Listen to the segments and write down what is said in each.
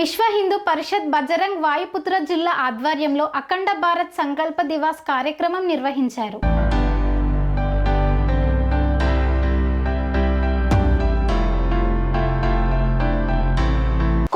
విశ్వ హిందూ పరిషత్ బజరంగ్ వాయుపుత్ర జిల్లా ఆధ్వర్యంలో అఖండ భారత్ సంకల్ప దివాస్ కార్యక్రమం నిర్వహించారు.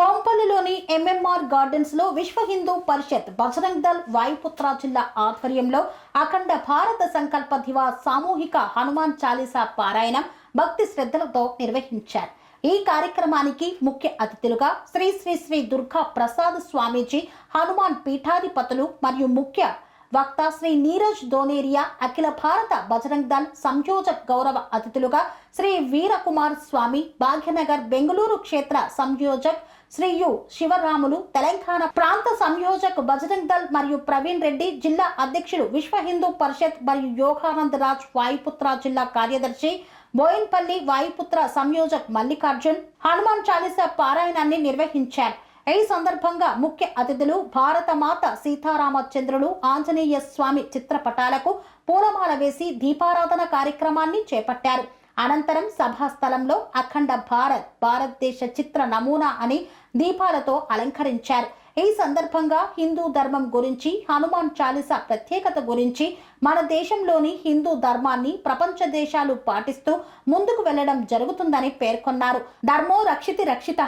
కోంపల్లిలోని ఎంఎంఆర్ గార్డెన్స్లో విశ్వ హిందూ పరిషత్ బజరంగ్ దల్ వాయుపుత్ర జిల్లా ఆధ్వర్యంలో అఖండ భారత సంకల్ప దివాస్ సామూహిక హనుమాన్ చాలీసా పారాయణం భక్తి శ్రద్ధలతో నిర్వహించారు. ఈ కార్యక్రమానికి ముఖ్య అతిథులుగా శ్రీ శ్రీ శ్రీ దుర్గా ప్రసాద్ స్వామీజీ హనుమాన్ పీఠాధిపతులు మరియు ముఖ్య వక్త శ్రీ నీరజ్ దోనేరియా అఖిల భారత బజరంగ్ దళ్ సంయోజక్ గౌరవ అతిథులుగా శ్రీ వీరకుమార్ స్వామి భాగ్యనగర్ బెంగళూరు క్షేత్ర సంయోజక్ శ్రీయు శివరాములు తెలంగాణ ప్రాంత సంయోజక్ బజరంగ్ దళ్ మరియు ప్రవీణ్ రెడ్డి జిల్లా అధ్యక్షుడు విశ్వ హిందూ పరిషత్ మరియు యోగానంద్ రాజ్ వాయుపుత్ర జిల్లా కార్యదర్శి బోయిన్పల్లి వాయుపుత్ర సంయోజక్ మల్లికార్జున్ హనుమాన్ చాలీసా పారాయణాన్ని నిర్వహించారు. ఈ సందర్భంగా ముఖ్య అతిథులు భారత మాత సీతారామచంద్రులు ఆంజనేయ స్వామి చిత్రపటాలకు పూలమాల వేసి దీపారాధన కార్యక్రమాన్ని చేపట్టారు. అనంతరం సభా స్థలంలో అఖండ భారత్ భారతదేశ చిత్ర నమూనా అని దీపాలతో అలంకరించారు. ఈ సందర్భంగా హిందూ ధర్మం గురించి హనుమాన్ చాలీసా ప్రత్యేకత గురించి మన దేశంలోని హిందూ ధర్మాన్ని ప్రపంచ దేశాలు పాటిస్తూ ముందుకు వెళ్ళడం జరుగుతుందని పేర్కొన్నారు. ధర్మో రక్షితి రక్షిత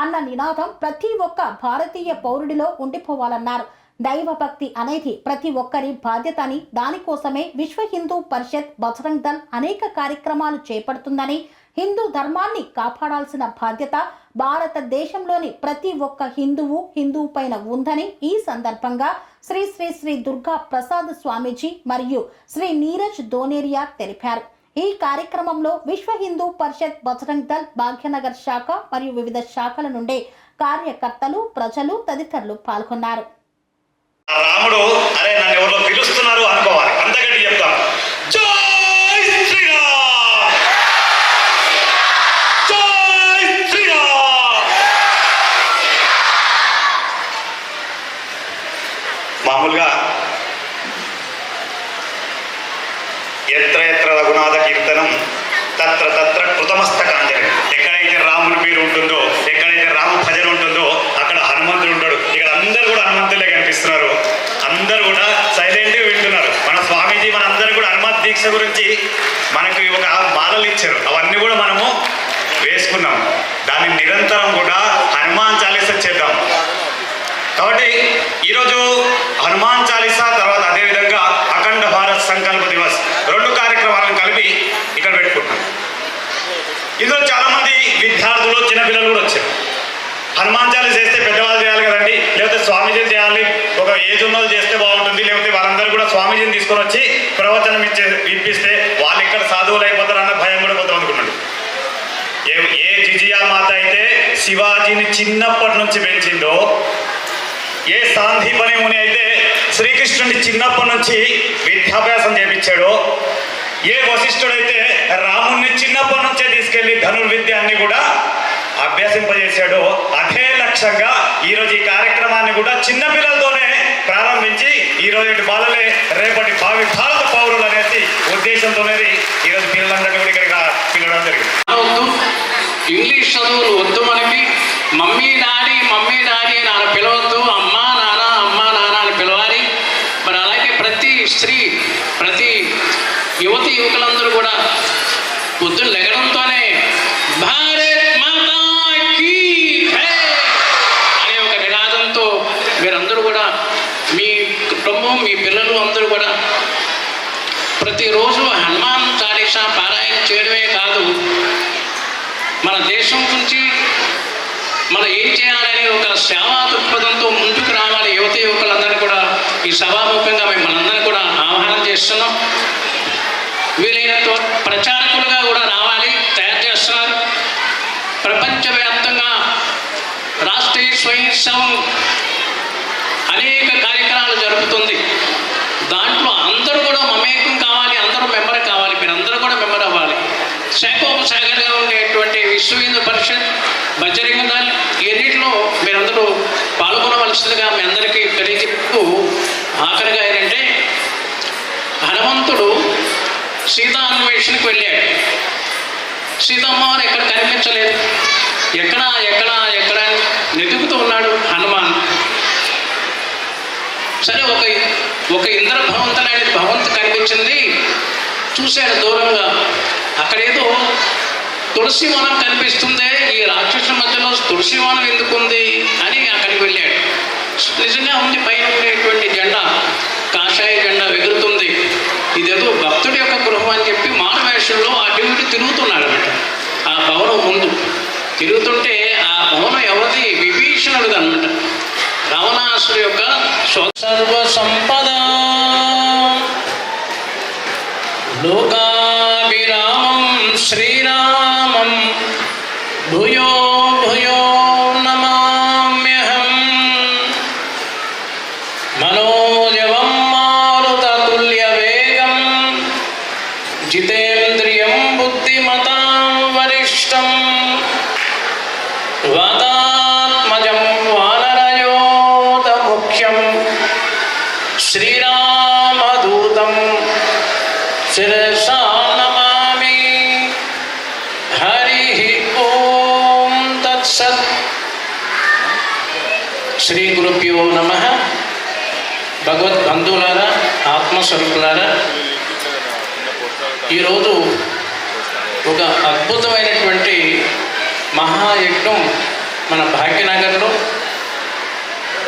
అన్న నినాదం ప్రతి ఒక్క భారతీయ పౌరుడిలో ఉండిపోవాలన్నారు. దైవభక్తి అనేది ప్రతి ఒక్కరి బాధ్యత అని దానికోసమే విశ్వ హిందూ పరిషత్ బజరంగ్ దళ్ అనేక కార్యక్రమాలు చేపడుతుందని హిందూ ధర్మాన్ని కాపాడాల్సిన బాధ్యత భారతదేశంలోని ప్రతి ఒక్క హిందువు హిందువు పైన ఉందని ఈ సందర్భంగా శ్రీ శ్రీ శ్రీ దుర్గా ప్రసాద్ స్వామీజీ మరియు శ్రీ నీరజ్ దోనేరియా తెలిపారు. ఈ కార్యక్రమంలో విశ్వ హిందూ పరిషత్ బజరంగ్ దళ్ భాగ్యనగర్ శాఖ మరియు వివిధ శాఖల నుండి కార్యకర్తలు ప్రజలు తదితరులు పాల్గొన్నారు. రాముడు అరే నన్ను ఎవరో పిలుస్తున్నారు అనుకోవాలి. కూడా గురించి మనకి ఒక బాధలు ఇచ్చారు. అవన్నీ కూడా మనము వేసుకున్నాం. దాన్ని నిరంతరం కూడా హనుమాన్ చాలీస చేద్దాం. కాబట్టి ఈరోజు హనుమాన్ చాలీసా తర్వాత అదేవిధంగా అఖండ భారత్ సంకల్ప దివస్ రెండు కార్యక్రమాలను కలిపి ఇక్కడ పెట్టుకుంటాం ఇందులో చాలామంది విద్యార్థులు చిన్నపిల్లలు కూడా వచ్చారు. హనుమాన్ చాలీస చేస్తే పెద్దవాళ్ళు చేయాలి కదండి? లేకపోతే స్వామీజీ చేయాలి ఒక ఏజ్ ఉన్న చేస్తే బాగుంటుంది లేకపోతే వారందరూ కూడా స్వామీజీని తీసుకొని వచ్చి ప్రవచనం ఇచ్చే ఇప్పిస్తే వాళ్ళు ఇక్కడ సాధువులు అయిపోతారు అన్న భయం కూడా పోతాం అనుకున్నాడు ఏ ఏ జిజియా మాత అయితే శివాజీని చిన్నప్పటి నుంచి పెంచిందో ఏ సాంధీపని ముని అయితే శ్రీకృష్ణుని చిన్నప్పటి నుంచి విద్యాభ్యాసం చేపించాడో ఏ వశిష్ఠుడైతే రాముణ్ణి చిన్నప్పటి నుంచే తీసుకెళ్ళి ధనుర్విద్య అన్ని కూడా అభ్యసింపజేశాడో. అదే లక్ష్యంగా ఈరోజు ఈ కార్యక్రమాన్ని కూడా చిన్న పిల్లలతోనే ప్రారంభించి ఈ రోజు బాలలే రేపటి భావి భారత పౌరులు అనేది ఉద్దేశంతోనే ఈరోజు పిల్లలందరినీ కూడా ఇక్కడ పిలవడం జరిగింది. వద్దు. ఇంగ్లీష్ చదువులు వద్దు మనకి. మమ్మీ డాడీ మమ్మీ డాడీ అని ఆయన పిలవద్దు. అమ్మా నాన్న అమ్మా నాన్న అని పిలవాలి. మరి అలాగే ప్రతి స్త్రీ ప్రతి యువతి యువకులందరూ కూడా పొద్దున్న లెగడంతోనే భారత్ మాతా కీ జై అనే ఒక నినాదంతో మీరందరూ కూడా మీ కుటుంబం మీ పిల్లలు అందరూ కూడా ప్రతిరోజు హనుమాన్ చాలీసా పారాయణ చేయడమే కాదు మన దేశం గురించి మనం ఏం చేయాలనే ఒక సేవా దృక్పథంతో ముందుకు రావాలి యువత యువకులందరూ కూడా ఈ సభాముఖంగా మిమ్మల్ని అందరినీ కూడా ఆహ్వానం చేస్తున్నాం. వీలైనంత ప్రచారకులుగా కూడా రావాలి తయారు చేస్తున్నారు. ప్రపంచవ్యాప్తంగా రాష్ట్రీయ స్వయం సేవం అనేక కార్యక్రమాలు జరుపుతుంది దాంట్లో అందరూ కూడా మమేకం కావాలి అందరూ మెంబర్ కావాలి మీరు అందరూ కూడా మెంబర్ అవ్వాలి. శాఖోపశాఖలుగా ఉండేటువంటి విశ్వ హిందూ పరిషత్ బజరంగ దళ్ ఇవన్నిటిలో మీరందరూ పాల్గొనవలసిందిగా మీ అందరికీ సీతమ్మ వారు ఎక్కడ కనిపించలేదు. ఎక్కడ ఎక్కడ ఎక్కడ వెతుకుతూ ఉన్నాడు హనుమాన్. సరే ఒక ఒక ఇంద్ర భవంతుడు అనేది భవంతు కనిపించింది. చూశాడు దూరంగా. అక్కడేదో తులసి వనం కనిపిస్తుంది. ఈ రాక్షసుల మధ్యలో తులసి వనం ఎందుకుంది అని అక్కడికి వెళ్ళాడు. నిజంగా ఉంది ఎవరో ముందు తిరుగుతుంటే ఆ భవనం ఎవరిది? విభీషణుడు అనమాట రావణాసుడు యొక్క స్వ- సర్వ సంపద గురుభ్యో నమ. భగవద్బంధువులారా ఆత్మస్వరూపులారా ఈరోజు ఒక అద్భుతమైనటువంటి మహాయజ్ఞం మన భాగ్యనగర్లో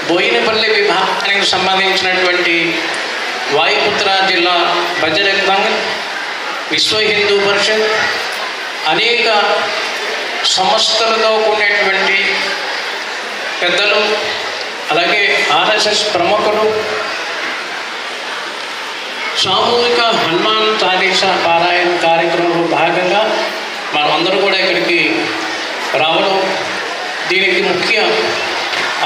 బోయినపల్లి విభాగానికి సంబంధించినటువంటి వాయుపుత్ర జిల్లా బజరంగ్ విశ్వ హిందూ పరిషత్ అనేక సంస్థలతో కూడినటువంటి పెద్దలు అలాగే ఆర్ఎస్ఎస్ ప్రముఖులు సామూహిక హనుమాన్ చాలీసా పారాయణ కార్యక్రమంలో భాగంగా మనమందరూ కూడా ఇక్కడికి రావడం దీనికి ముఖ్య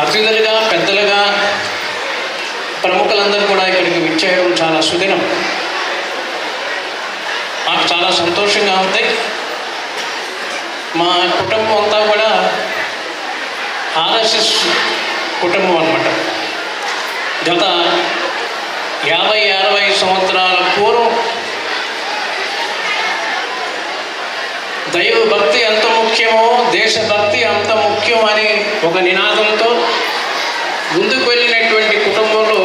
అతిథులుగా పెద్దలుగా ప్రముఖులందరూ కూడా ఇక్కడికి విచ్చేయడం చాలా సుదినం. మాకు చాలా సంతోషంగా ఉంది. మా కుటుంబం అంతా కూడా ఆర్ఎస్ఎస్ కుటుంబం అన్నమాట. గత యాభై అరవై సంవత్సరాల పూర్వం దైవ భక్తి ఎంత ముఖ్యమో దేశభక్తి అంత ముఖ్యం అని ఒక నినాదంతో ముందుకు వెళ్ళినటువంటి కుటుంబంలో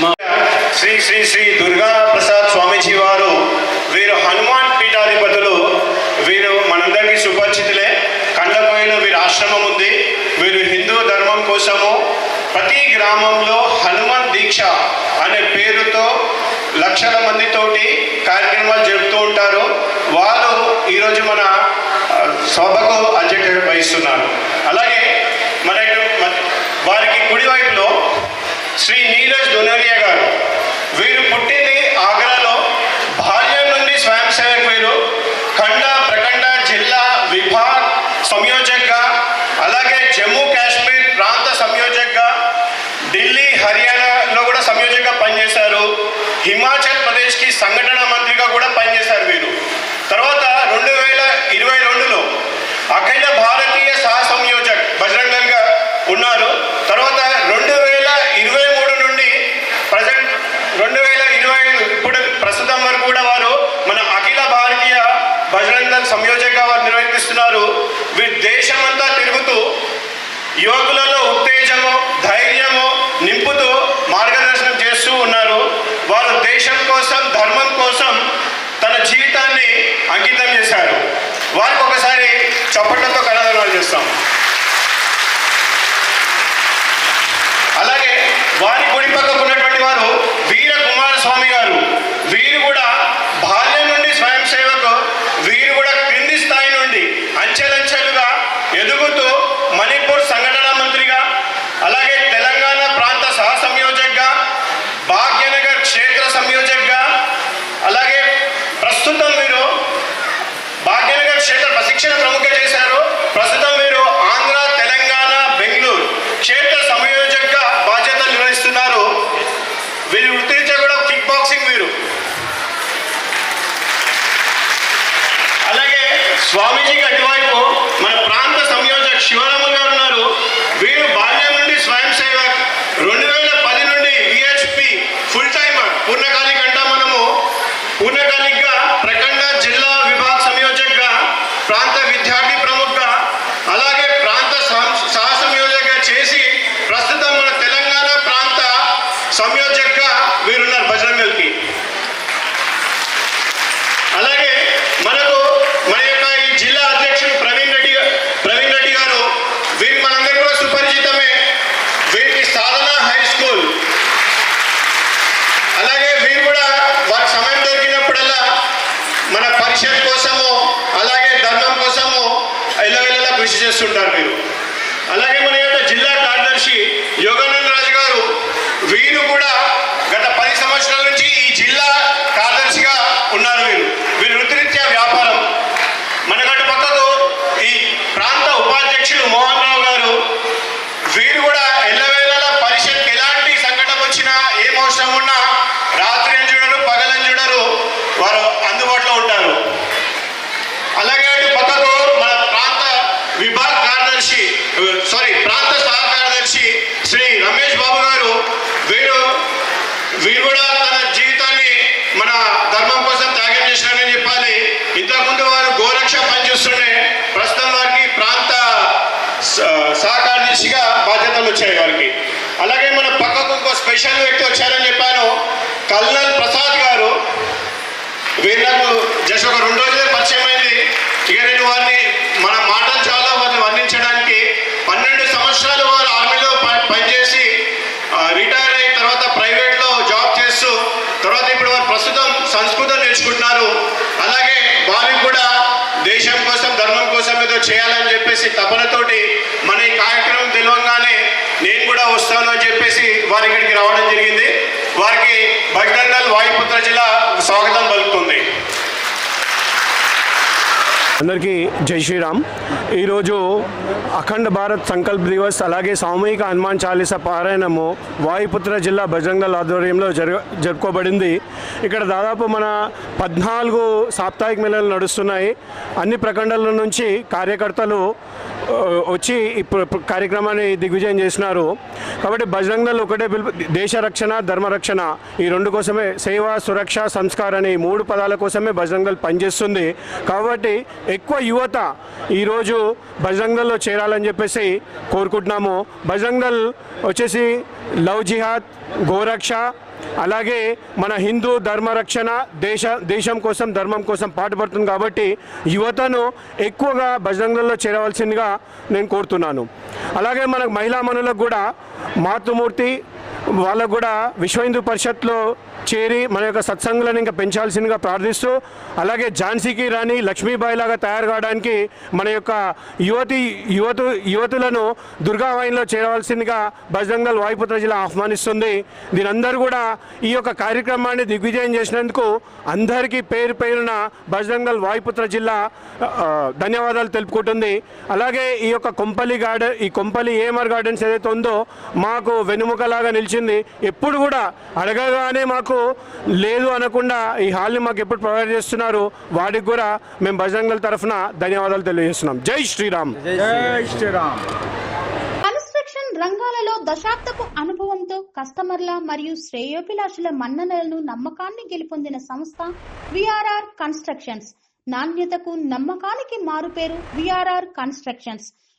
మా శ్రీ శ్రీ శ్రీ దుర్గా ప్రసాద్ స్వామీజీ వారు వీరు హనుమాన్ పీఠాధిపతులు వీరు మనందరికీ సుపరిచితులే. కండపోయిన వీరి ఆశ్రమం ఉంది. వీరు హిందూ కోసము ప్రతి గ్రామంలో హనుమాన్ దీక్ష అనే పేరుతో లక్షల మందితోటి కార్యక్రమాలు జరుపుతూ ఉంటారు. వాళ్ళు ఈరోజు మన సభకు అధ్యక్షత వహిస్తున్నారు. అలాగే మన వారికి కుడివైపులో శ్రీ నీరజ్ దొనరియా గారు. వీరు పుట్టింది ఆగ్రాలో బాల్యం నుండి స్వయం సేవక్ వీరు. ఖండ ప్రఖండ జిల్లా విభాగ్ సంయోజక అలాగే జమ్మూ हिमाचल प्रदेश की संगठन వారికి ఒకసారి చప్పట్లతో కళాదానాలు చేస్తాం. అలాగే వారి కుడి పక్కకు ఉన్నటువంటి వారు వీర కుమారస్వామి గారు. వీరు కూడా వీరు కూడా తన జీవితాన్ని మన ధర్మం కోసం త్యాగం చేసినారని చెప్పాలి. ఇంతకుముందు వారు గోరక్ష పనిచేస్తుండే ప్రస్తుతం వారికి ప్రాంత స- బాధ్యతలు వచ్చాయి వారికి. అలాగే మన పక్కకు ఇంకో స్పెషల్ వ్యక్తి వచ్చారని చెప్పాను. కల్నల్ ప్రసాద్ గారు. వీరు నాకు జస్ట్ ఒక రెండు రోజులే పరిచయం అయింది. ఇక నేను వారిని మన మాటలు చాలా వారిని వర్ణించడానికి పన్నెండు సంవత్సరాలు వారు ఆర్మీలో ప- పనిచేసి ఆ, రిటైర్ అయిన తర్వాత ప్రైవేట్లో జాబ్ చేస్తూ తర్వాత ఇప్పుడు వారు ప్రస్తుతం సంస్కృతం నేర్చుకుంటున్నారు. అలాగే వారికి కూడా దేశం కోసం ధర్మం కోసం ఏదో చేయాలని చెప్పేసి తపనతోటి మన ఈ కార్యక్రమం తెలియంగానే నేను కూడా వస్తాను అని చెప్పేసి వారి ఇక్కడికి రావడం జరిగింది. వారికి భజనందల్ వాయుపుత్ర జిల్లా స్వాగతం పలుకుతుంది. అందరికీ జై శ్రీరామ్. ఈరోజు అఖండ భారత్ సంకల్ప్ దివస్ అలాగే సామూహిక హనుమాన్ చాలీస పారాయణము వాయుపుత్ర జిల్లా బజరంగల్ ఆధ్వర్యంలో జరగ జరుపుకోబడింది. ఇక్కడ దాదాపు మన పద్నాలుగు సాప్తాహిక మేళలు నడుస్తున్నాయి. అన్ని ప్రఖండాల నుంచి కార్యకర్తలు వచ్చి ఇప్పుడు కార్యక్రమాన్ని దిగ్విజయం చేసినారు. కాబట్టి బజరంగల్ దళ్ ఒకటే పిలుపు దేశ రక్షణ ధర్మరక్షణ ఈ రెండు కోసమే సేవ సురక్ష సంస్కార్ అనే ఈ మూడు పదాల కోసమే బజరంగల్ దళ్ పనిచేస్తుంది. కాబట్టి ఎక్కువ యువత ఈరోజు బజరంగల్లో చేరాలని చెప్పేసి కోరుకుంటున్నాము. బజరంగల్ దళ్ వచ్చేసి లవ్ జిహాద్ గోరక్ష అలాగే మన హిందూ ధర్మరక్షణ దేశ దేశం కోసం ధర్మం కోసం పాటుపడుతుంది కాబట్టి యువతను ఎక్కువగా బజరంగంలో చేరవలసిందిగా నేను కోరుతున్నాను. అలాగే మనకు మహిళా మనులకు కూడా మాతృమూర్తి వాళ్ళకు కూడా విశ్వ హిందూ పరిషత్లో చేరి మన యొక్క సత్సంగులను ఇంకా పెంచాల్సిందిగా ప్రార్థిస్తూ అలాగే ఝాన్సీకి రాణి లక్ష్మీబాయి లాగా తయారు కావడానికి మన యొక్క యువతి యువత యువతులను దుర్గావాయిన్లో చేరవలసిందిగా బజరంగల్ వాయుపుత్ర జిల్లా ఆహ్వానిస్తుంది. దీనందరూ కూడా ఈ యొక్క కార్యక్రమాన్ని దిగ్విజయం చేసినందుకు అందరికీ పేరు పేరున బజరంగల్ వాయుపుత్ర జిల్లా ధన్యవాదాలు తెలుపుకుంటుంది. అలాగే ఈ యొక్క కొంపల్లి గార్డెన్ ఈ కొంపల్లి ఏఎంఆర్ గార్డెన్స్ ఏదైతే ఉందో మాకు వెనుముకలాగా నిలిచింది ఎప్పుడు కూడా అడగగానే మాకు లేదు అనకుండా ఈ హాల్ని మాకు ఎప్పుడు ప్రొవైడ్ చేస్తున్నారు వాటికి కూడా మేము బజరంగల్ తరఫున ధన్యవాదాలు తెలియజేస్తున్నాం. జై శ్రీరామ్. కన్స్ట్రక్షన్ రంగాలలో దశాబ్దపు అనుభవంతో కస్టమర్ల మరియు శ్రేయోభిలాషుల మన్ననలను నమ్మకాన్ని గెలుపొందిన సంస్థ విఆర్ఆర్ కన్స్ట్రక్షన్స్. నాణ్యతకు నమ్మకానికి మారుపేరు VRR constructions.